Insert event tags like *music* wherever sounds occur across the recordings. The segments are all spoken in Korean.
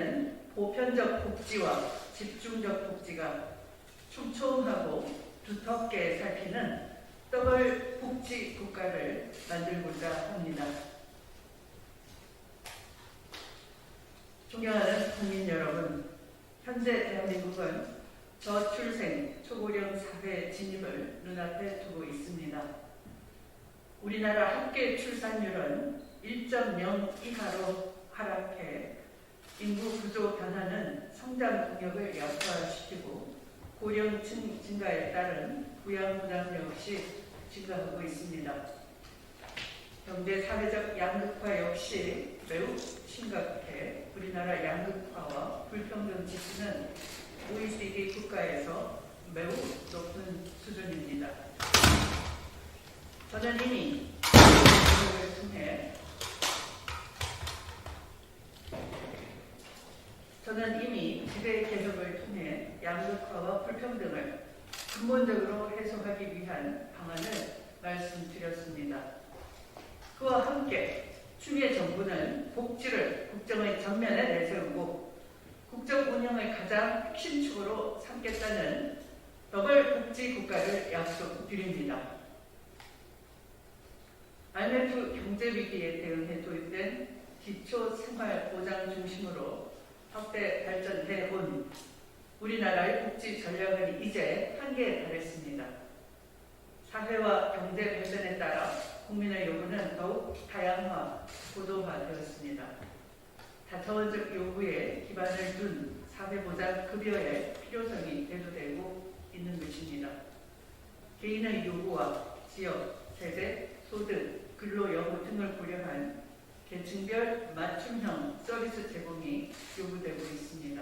여기에는 보편적 복지와 집중적 복지가 촘촘하고 두텁게 살피는 더블 복지 국가를 만들고자 합니다. 존경하는 국민 여러분, 현재 대한민국은 저출생 초고령 사회 진입을 눈앞에 두고 있습니다. 우리나라 합계 출산율은 1.0 이하로 하락해 인구 구조 변화는 성장 동력을 약화시키고 고령층 증가에 따른 부양 부담 역시 증가하고 있습니다. 경제 사회적 양극화 역시 매우 심각해 우리나라 양극화와 불평등 지수는 OECD 국가에서 매우 높은 수준입니다. 저는 이미 통해 저는 이미 지배 개혁을 통해 양극화와 불평등을 근본적으로 해소하기 위한 방안을 말씀드렸습니다. 그와 함께 추미애 정부는 복지를 국정의 전면에 내세우고 국정 운영의 가장 핵심축으로 삼겠다는 더블 복지 국가를 약속드립니다. IMF 경제 위기에 대응해 도입된 기초 생활 보장 중심으로 확대 발전해 온 우리나라의 복지 전략은 이제 한계에 달했습니다. 사회와 경제 발전에 따라 국민의 요구는 더욱 다양화, 고도화되었습니다. 다차원적 요구에 기반을 둔 사회보장 급여의 필요성이 대두되고 있는 것입니다. 개인의 요구와 지역, 세대, 소득, 근로 여부 등을 고려한 계층별 맞춤형 서비스 제공이 요구되고 있습니다.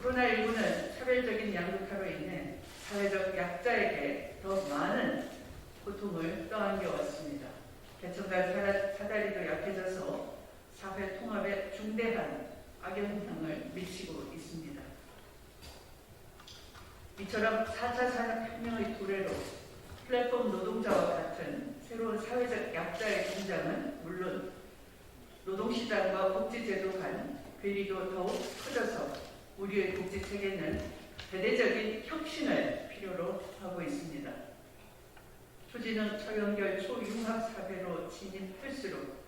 코로나19는 차별적인 양극화로 인해 사회적 약자에게 더 많은 고통을 떠안겨왔습니다. 사다- 사다리도 약해져서 사회 통합에 중대한 악영향을 미치고 있습니다. 이처럼 4차 산업혁명의 도래로 플랫폼 노동자와 같은 새로운 사회적 약자의 등장은 물론 노동시장과 복지제도 간 괴리도 더욱 커져서 우리의 복지체계는 대대적인 혁신을 필요로 하고 있습니다. 초지능 초연결 초융합 사회로 진입할수록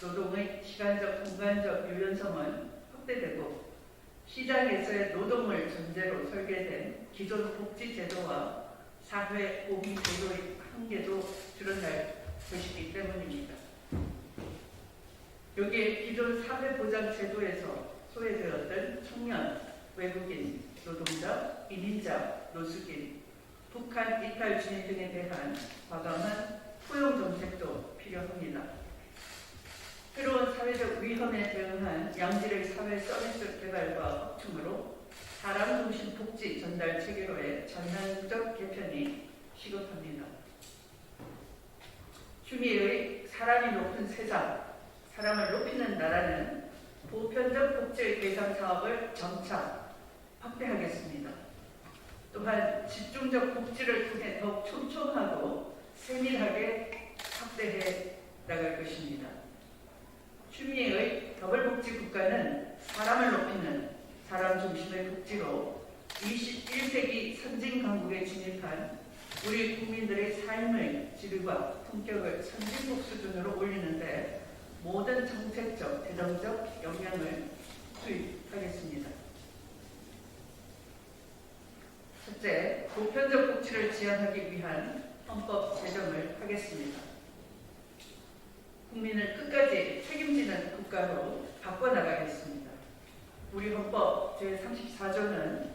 노동의 시간적, 공간적 유연성은 확대되고 시장에서의 노동을 전제로 설계된 기존 복지제도와 사회 보기 제도의 한계도 드러날 것이기 때문입니다. 여기에 기존 사회보장 제도에서 소외되었던 청년, 외국인, 노동자, 이민자, 노숙인, 북한 이탈 주민 등에 대한 과감한 포용 정책도 필요합니다. 새로운 사회적 위험에 대응한 양질의 사회 서비스 개발과 확충으로 사람 중심 복지 전달 체계로의 전향적 개편이 시급합니다. 추미애의 사람이 높은 세상, 사람을 높이는 나라는 보편적 복지의 대상 사업을 점차 확대하겠습니다. 또한 집중적 복지를 통해 더욱 촘촘하고 세밀하게 확대해 나갈 것입니다. 추미애의 더블 복지 국가는 사람을 높이는 사람 중심의 복지로 21세기 선진 강국에 진입한 우리 국민들의 삶의 질과 품격을 선진국 수준으로 올리는데 모든 정책적, 재정적 역량을 투입하겠습니다. 첫째, 보편적 복지를 지향하기 위한 헌법 제정을 하겠습니다. 국민을 끝까지 책임지는 국가로 바꿔나가겠습니다. 우리 헌법 제34조는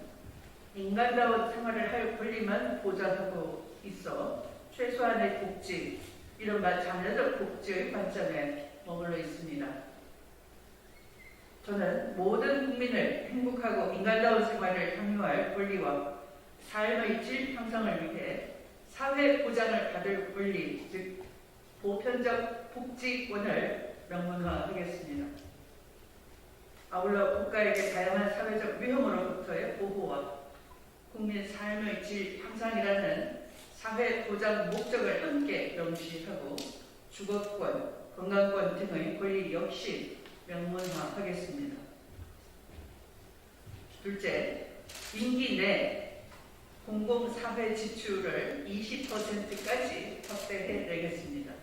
인간다운 생활을 할 권리만 보장하고 있어 최소한의 복지, 이른바 자녀적 복지의 관점에 머물러 있습니다. 저는 모든 국민을 행복하고 인간다운 생활을 향유할 권리와 삶의 질 향상을 위해 사회 보장을 받을 권리, 즉 보편적 복지권을 명문화하겠습니다. 아울러 국가에게 다양한 사회적 위험으로부터의 보호와 국민 삶의 질 향상이라는 사회 보장 목적을 함께 명시하고 주거권, 건강권 등의 권리 역시 명문화하겠습니다. 둘째, 임기 내 공공사회 지출을 20%까지 확대해 내겠습니다.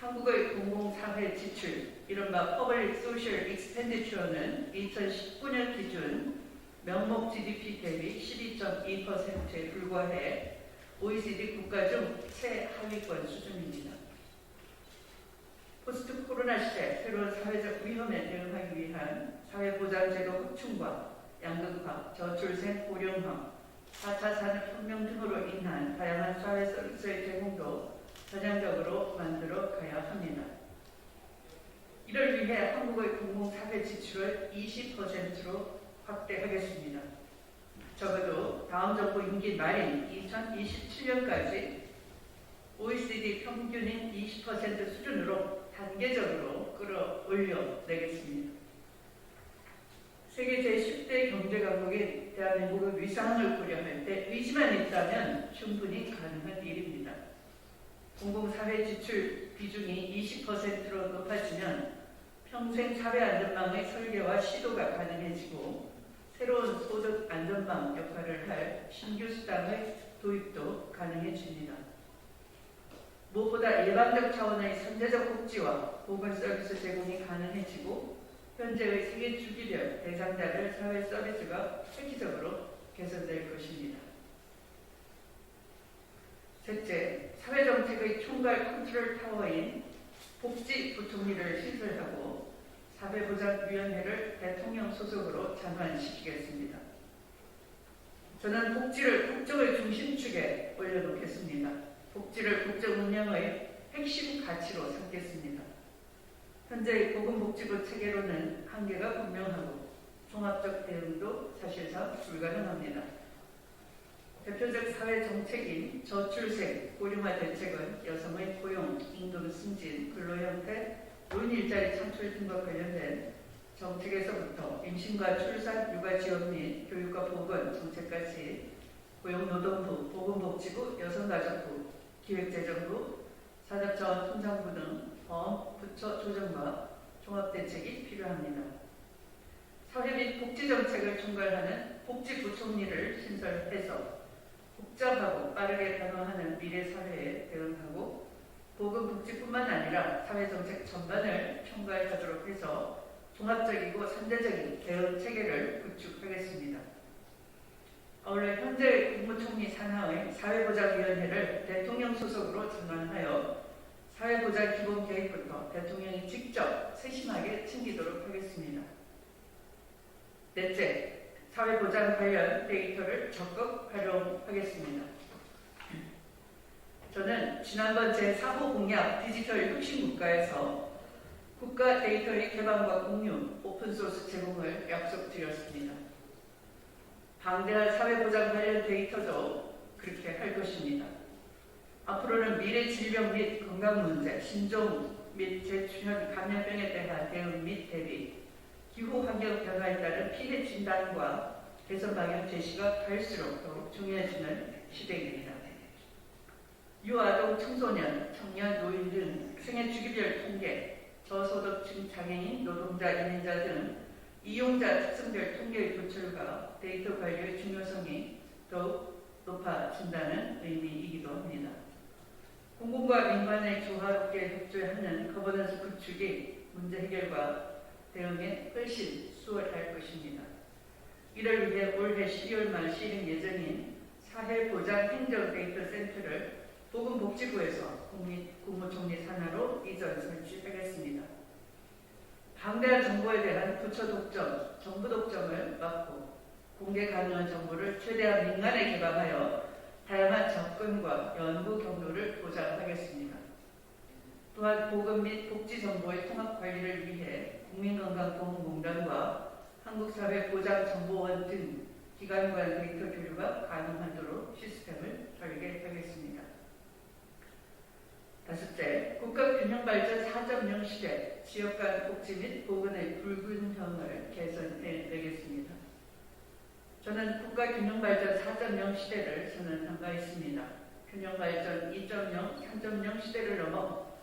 한국의 공공사회 지출, 이른바 Public Social Expenditure는 2019년 기준 명목 GDP 대비 12.2%에 불과해 OECD 국가 중 최하위권 수준입니다. 포스트 코로나 시대 새로운 사회적 위험에 대응하기 위한 사회보장제도 확충과 양극화, 저출생, 고령화, 4차 산업혁명 등으로 인한 다양한 사회 서비스의 제공도 전향적으로 만들어 가야 합니다. 이를 위해 한국의 공공사회 지출을 20%로 확대하겠습니다. 적어도 다음 정부 임기 말인 2027년까지 OECD 평균인 20% 수준으로 단계적으로 끌어올려 내겠습니다. 세계 제10대 경제 강국인 대한민국의 위상을 고려할 때 의지만 있다면 충분히 가능한 일입니다. 공공사회 지출 비중이 20%로 높아지면 평생 사회 안전망의 설계와 시도가 가능해지고 새로운 소득 안전망 역할을 할 신규 수단의 도입도 가능해집니다. 무엇보다 일반적 차원의 선제적 복지와 보건 서비스 제공이 가능해지고 현재의 세계 주기별 대상자별 사회 서비스가 획기적으로 개선될 것입니다. 셋째, 사회정책의 총괄 컨트롤 타워인 복지부총리를 신설하고 사회보장위원회를 대통령 소속으로 전환시키겠습니다. 저는 복지를 국정의 중심축에 올려놓겠습니다. 복지를 국정 운영의 핵심 가치로 삼겠습니다. 현재 보건복지부 체계로는 한계가 분명하고 종합적 대응도 사실상 불가능합니다. 대표적 사회 정책인 저출생, 고령화 대책은 여성의 고용, 임금 승진, 근로 형태, 노인 일자리 창출 등과 관련된 정책에서부터 임신과 출산, 육아 지원 및 교육과 보건 정책까지 고용노동부, 보건복지부, 여성가족부, 기획재정부, 산업자원통상부 등 법, 부처 조정과 종합대책이 필요합니다. 사회 및 복지정책을 총괄하는 복지부총리를 신설해서 복잡하고 빠르게 변화하는 미래 사회에 대응하고 보건 복지뿐만 아니라 사회 정책 전반을 총괄하도록 해서 종합적이고 선제적인 대응 체계를 구축하겠습니다. 아울러 현재 국무총리 산하의 사회보장위원회를 대통령 소속으로 전환하여 사회보장 기본 계획부터 대통령이 직접 세심하게 챙기도록 하겠습니다. 넷째, 사회보장 관련 데이터를 적극 활용하겠습니다. 저는 지난번 제4호 공약 디지털 혁신국가에서 국가 데이터의 개방과 공유, 오픈소스 제공을 약속드렸습니다. 방대한 사회보장 관련 데이터도 그렇게 할 것입니다. 앞으로는 미래 질병 및 건강 문제, 신종 및 재충현 감염병에 대한 대응 및 대비, 기후 환경 변화에 따른 피해 진단과 개선 방향 제시가 갈수록 더욱 중요해지는 시대입니다. 유아동, 청소년, 청년, 노인 등 생애 주기별 통계, 저소득층 장애인, 노동자, 이민자 등 이용자 특성별 통계의 도출과 데이터 관리의 중요성이 더욱 높아진다는 의미이기도 합니다. 공공과 민간의 조화롭게 협조하는 거버넌스 구축이 문제 해결과 대응에 훨씬 수월할 것입니다. 이를 위해 올해 12월 말 시행 예정인 사회보장행정데이터센터를 보건복지부에서 국무총리 산하로 이전 설치하겠습니다. 방대한 정보에 대한 부처 독점, 정부 독점을 막고 공개 가능한 정보를 최대한 민간에 개방하여 다양한 접근과 연구 경로를 보장하겠습니다. 또한 보건 및 복지 정보의 통합 관리를 위해 국민건강보험공단과 한국사회보장정보원 등 기관 간 데이터 교류가 가능하도록 시스템을 설계하겠습니다. 다섯째, 국가균형발전 4.0 시대 지역 간 복지 및 보건의 불균형을 개선해 내겠습니다. 저는 국가균형발전 4.0 시대를 선언한 바 있습니다. 균형발전 2.0, 3.0 시대를 넘어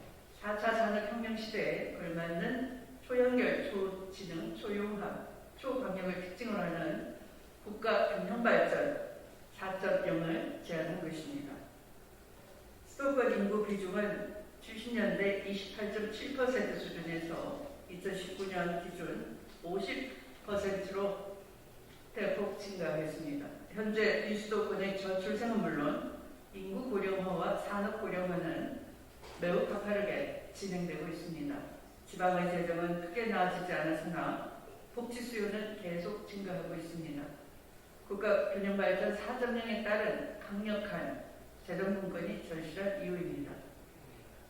4차 산업혁명 시대에 걸맞는 초연결, 초지능, 초융합, 초강력을 특징으로 하는 국가 균형발전 4.0을 제안한 것입니다. 수도권 인구 비중은 70년대 28.7% 수준에서 2019년 기준 50%로 대폭 증가했습니다. 현재 비수도권의 저출생은 물론 인구 고령화와 산업 고령화는 매우 가파르게 진행되고 있습니다. 지방의 재정은 크게 나아지지 않았으나 복지 수요는 계속 증가하고 있습니다. 국가 균형 발전 4.0에 따른 강력한 재정 분권이 절실한 이유입니다.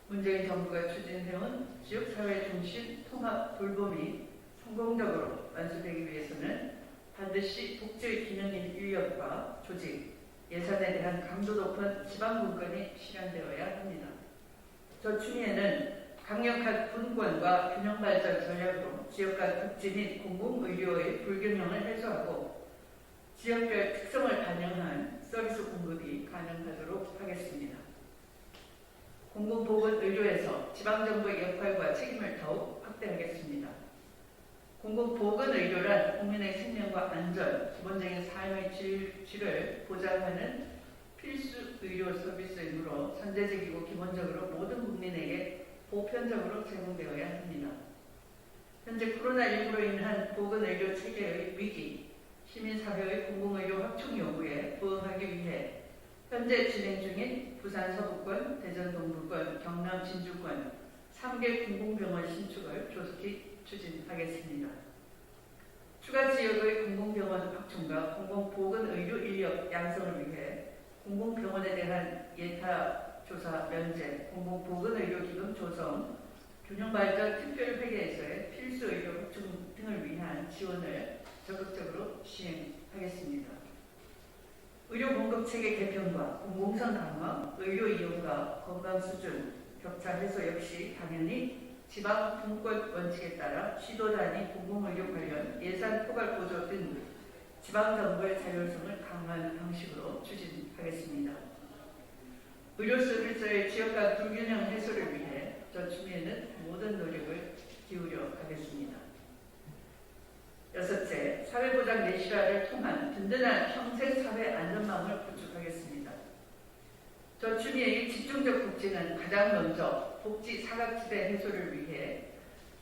문재인 정부가 추진해온 지역사회 중심 통합 돌봄이 성공적으로 완수되기 위해서는 반드시 복지의 기능인 인력과 조직, 예산에 대한 강도 높은 지방 분권이 실현되어야 합니다. 저 추미에는 강력한 분권과 균형 발전 전략으로 지역 간 복지 및 공공의료의 불균형을 해소하고 지역별 특성을 반영한 서비스 공급이 가능하도록 하겠습니다. 공공보건의료에서 지방정부의 역할과 책임을 더욱 확대하겠습니다. 공공보건의료란 국민의 생명과 안전, 기본적인 삶의 질을 보장하는 필수 의료 서비스 이므로 선제적이고 기본적으로 모든 국민에게 보편적으로 제공되어야 합니다. 현재 코로나19로 인한 보건의료 체계의 위기, 시민사회의 공공의료 확충 요구에 부응하기 위해 현재 진행 중인 부산 서부권, 대전 동부권, 경남 진주권 3개 공공병원 신축을 조속히 추진하겠습니다. 추가 지역의 공공병원 확충과 공공보건의료 인력 양성을 위해 공공병원에 대한 예타 조사 면제, 공공보건의료기금 조성, 균형발전 특별회계에서의 필수의료 확충 등을 위한 지원을 적극적으로 시행하겠습니다. 의료 공급 체계 개편과 공공성 강화, 의료 이용과 건강 수준 격차 해소 역시 당연히 지방 분권 원칙에 따라 시도 단위 공공의료 관련 예산 포괄 보조 등 지방 정부의 자율성을 강화하는 방식으로 추진하겠습니다. 의료 서비스의 지역 간 불균형 해소를 위해 저축에는 모든 노력을 기울여 가겠습니다. 여섯째, 사회보장 내실화를 통한 든든한 형태 사회 안전망을 구축하겠습니다. 저축의 집중적 복지는 가장 먼저 복지 사각지대 해소를 위해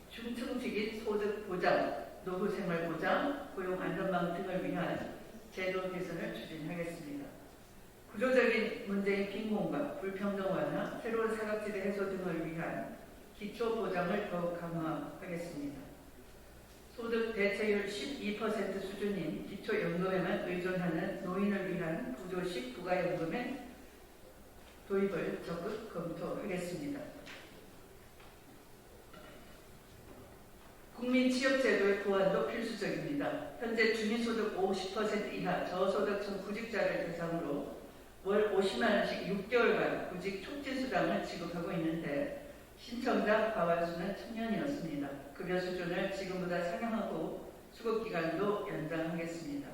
중층직인 소득 보장, 노후 생활 보장, 고용 안전망 등을 위한 제도 개선을 추진하겠습니다. 구조적인 문제인 빈곤과 불평등 완화, 새로운 사각지대 해소 등을 위한 기초 보장을 더욱 강화하겠습니다. 소득 대체율 12% 수준인 기초연금에만 의존하는 노인을 위한 부조식 부가연금의 도입을 적극 검토하겠습니다. 국민 취업제도의 보완도 필수적입니다. 현재 주민소득 50% 이하 저소득층 구직자를 대상으로 월 50만 원씩 6개월간 구직 촉진 수당을 지급하고 있는데 신청자 과반수는 청년이었습니다. 급여 수준을 지금보다 상향하고 수급 기간도 연장하겠습니다.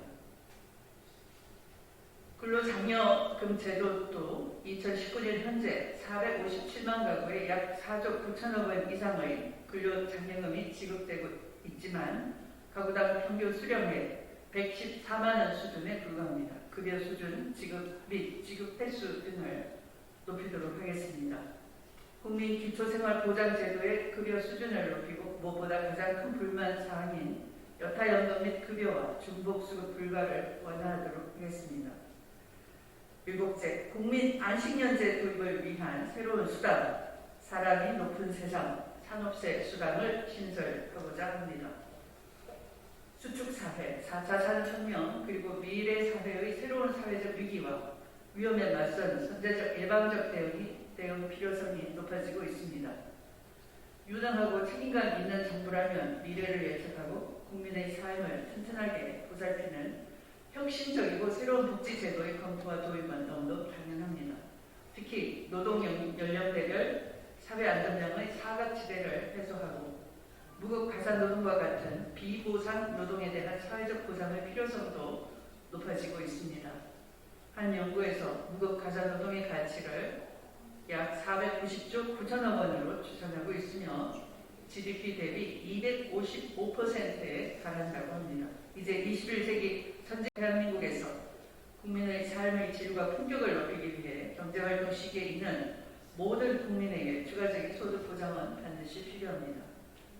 근로장려금 제도도 2019년 현재 457만 가구에 약 4조 9천억 원 이상의 근로장려금이 지급되고 있지만 가구당 평균 수령액 114만 원 수준에 불과합니다. 급여 수준, 지급 및 지급 횟수 등을 높이도록 하겠습니다. 국민 기초생활보장제도의 급여 수준을 높이고 무엇보다 가장 큰 불만 사항인 여타연금 및 급여와 중복 수급 불가를 완화하도록 하겠습니다. 일곱째, 국민 안식년제 도입을 위한 새로운 수단, 사람이 높은 세상, 산업세 수단을 신설하고자 합니다. 수축 사회, 4차 산업혁명, 그리고 미래 사회의 새로운 사회적 위기와 위험에 맞선 선제적 예방적 대응이 대응 필요성이 높아지고 있습니다. 유능하고 책임감 있는 정부라면 미래를 예측하고 국민의 삶을 튼튼하게 보살피는 혁신적이고 새로운 복지 제도의 검토와 도입은 너무도 당연합니다. 특히 노동 연령대별 사회 안전망의 사각지대를 해소하고 무급 가산 노동과 같은 비보상 노동에 대한 사회적 보상의 필요성도 높아지고 있습니다. 한 연구에서 무급 가산 노동의 가치를 약 490조 9천억 원으로 추산하고 있으며 GDP 대비 255%에 달한다고 합니다. 이제 21세기 전체 대한민국에서 국민의 삶의 질과 품격을 높이기 위해 경제활동 시기에 있는 모든 국민에게 추가적인 소득 보장은 반드시 필요합니다.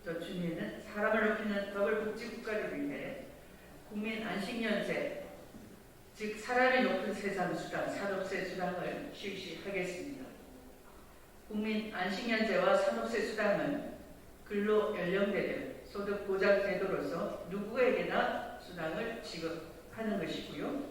저 주민은 사람을 높이는 더블 복지 국가를 위해 국민 안식연세, 즉 사람이 높은 세상 수당, 산업세 수당을 실시하겠습니다. 국민 안식연세와 산업세 수당은 근로 연령대별 소득 보장 제도로서 누구에게나 수당을 지급하는 것이고요.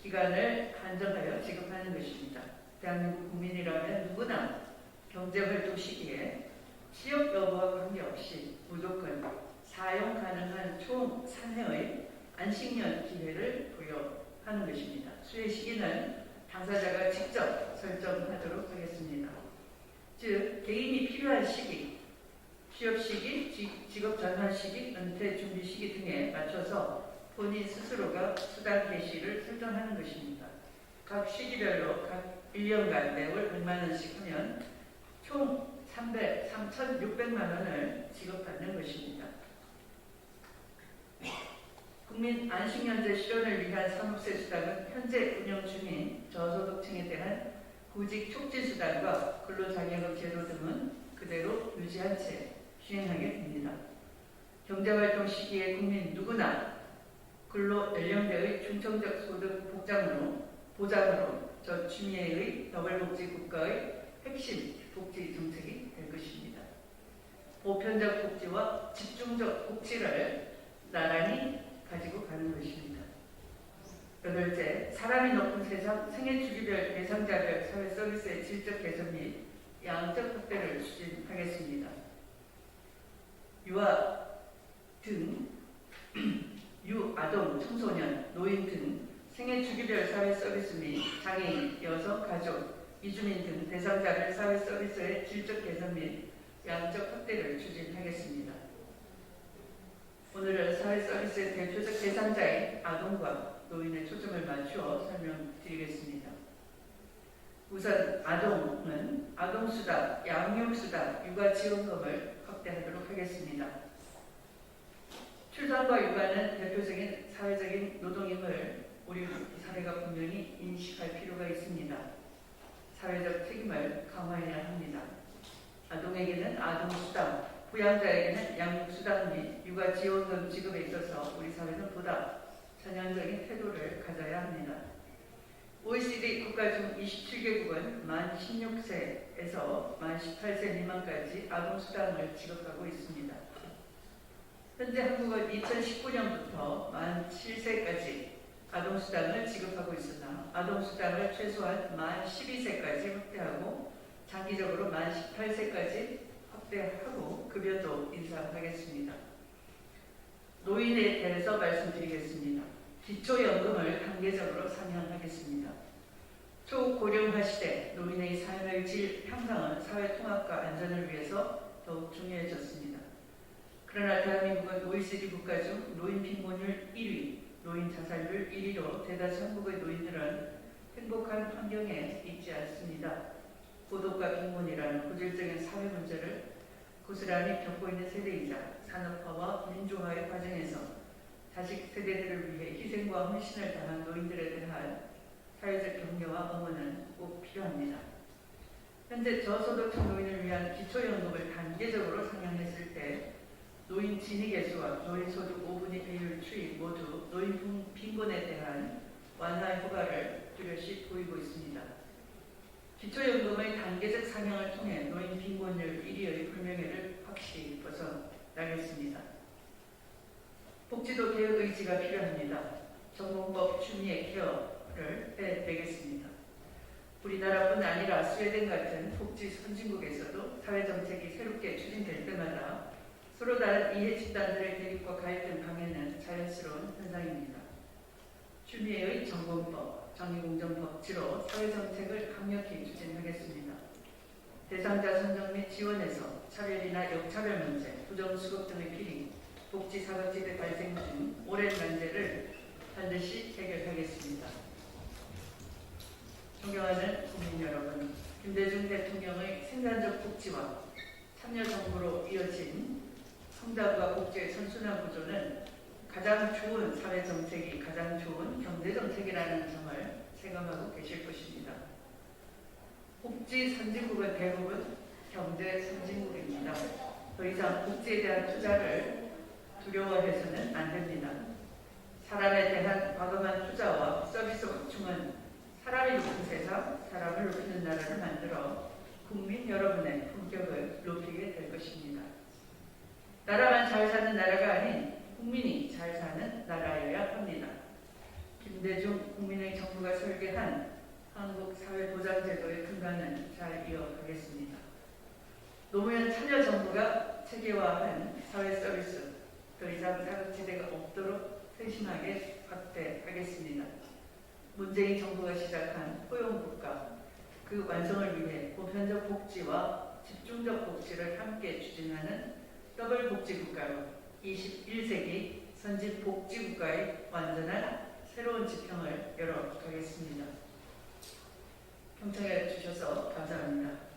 기간을 한정하여 지급하는 것입니다. 대한민국 국민이라면 누구나 경제활동 시기에 취업 여부와 관계없이 무조건 사용 가능한 총 3회의 안식년 기회를 부여하는 것입니다. 수혜 시기는 당사자가 직접 설정하도록 하겠습니다. 즉 개인이 필요한 시기, 취업 시기, 지- 직업 전환 시기, 은퇴 준비 시기 등에 맞춰서 본인 스스로가 수당 개시를 설정하는 것입니다. 각 시기별로 각 1년간 매월 100만 원씩 하면 총 300, 3,600만 원을 지급받는 것입니다. 국민 안식연재 실현을 위한 산업세 수당은 현재 운영 중인 저소득층에 대한 구직 촉진 수당과 근로장려금 제도 등은 그대로 유지한 채 시행하게 됩니다. 경제활동 시기에 국민 누구나 근로 연령대의 중청적 소득 복장으로 보장으로 저 추미애의 더블 복지 국가의 핵심 복지 정책이 될 것입니다. 보편적 복지와 집중적 복지를 나란히 가지고 가는 것입니다. 여덟째, 사람이 높은 세상 생애 주기별 대상자별 사회 서비스의 질적 개선 및 양적 확대를 추진하겠습니다. 유아 등 *clears throat* 유아동, 청소년, 노인 등 생애 주기별 사회 서비스 및 장애인, 여성, 가족, 이주민 등 대상자별 사회 서비스의 질적 개선 및 양적 확대를 추진하겠습니다. 오늘은 사회 서비스의 대표적 대상자인 아동과 노인의 초점을 맞추어 설명드리겠습니다. 우선 아동은 아동수당, 양육수당, 육아지원금을 확대하도록 하겠습니다. 출산과 육아는 대표적인 사회적인 노동임을 우리 사회가 분명히 인식할 필요가 있습니다. 사회적 책임을 강화해야 합니다. 아동에게는 아동수당, 부양자에게는 양육수당 및 육아지원금 지급에 있어서 우리 사회는 보다 전향적인 태도를 가져야 합니다. OECD 국가 중 27개국은 만 16세에서 만 18세 미만까지 아동수당을 지급하고 있습니다. 현재 한국은 2019년부터 만 7세까지 아동수당을 지급하고 있으나 아동수당을 최소한 만 12세까지 확대하고 장기적으로 만 18세까지 확대하고 급여도 인상하겠습니다. 노인에 대해서 말씀드리겠습니다. 기초연금을 단계적으로 상향하겠습니다. 초고령화 시대 노인의 삶의 질 향상은 사회 통합과 안전을 위해서 더욱 중요해졌습니다. 그러나 대한민국은 OECD 국가 중 노인 빈곤율 1위, 노인 자살률 1위로 대다수 한국의 노인들은 행복한 환경에 있지 않습니다. 고독과 빈곤이라는 고질적인 사회 문제를 고스란히 겪고 있는 세대이자 산업화와 민주화의 과정에서 자식 세대들을 위해 희생과 헌신을 당한 노인들에 대한 사회적 격려와 응원은 꼭 필요합니다. 현재 저소득층 노인을 위한 기초연금을 단계적으로 상향했을 때 노인 진위 개수와 노인 소득 5분위 배율 추이 모두 노인 빈곤에 대한 완화의 효과를 뚜렷이 보이고 있습니다. 기초연금의 단계적 상향을 통해 노인 빈곤율 1위의 불명예를 확실히 벗어나겠습니다. 복지도 개혁 의지가 필요합니다. 전공법 추미애 케어를 해내겠습니다. 우리나라뿐 아니라 스웨덴 같은 복지 선진국에서도 사회정책이 새롭게 추진될 때마다 서로 다른 이해 집단들의 대립과 갈등 방해는 자연스러운 현상입니다. 추미애의 전공법, 정의공정법 치로 사회정책을 강력히 추진하겠습니다. 대상자 선정 및 지원에서 차별이나 역차별 문제, 부정수급 등의 비리, 복지 사각지대 발생 등 오랜 난제를 반드시 해결하겠습니다. 존경하는 국민 여러분, 김대중 대통령의 생산적 복지와 참여 정부로 이어진 성장과 복지의 선순환 구조는 가장 좋은 사회 정책이 가장 좋은 경제 정책이라는 점을 체감하고 계실 것입니다. 복지 선진국은 대부분 경제 선진국입니다. 더 이상 복지에 대한 투자를 두려워해서는 안 됩니다. 사람에 대한 과감한 투자와 서비스 확충은 사람이 높은 세상, 사람을 높이는 나라를 만들어 국민 여러분의 품격을 높이게 될 것입니다. 나라만 잘 사는 나라가 아닌 국민이 잘 사는 나라여야 합니다. 김대중 국민의 정부가 설계한 한국 사회보장제도의 근간은 잘 이어가겠습니다. 노무현 참여정부가 체계화한 사회 서비스 더 이상 사각지대가 없도록 세심하게 확대하겠습니다. 문재인 정부가 시작한 포용국가 그 완성을 위해 보편적 복지와 집중적 복지를 함께 추진하는 더블 복지국가로 21세기 선진 복지국가의 완전한 새로운 지평을 열어가겠습니다. 경청해 주셔서 감사합니다.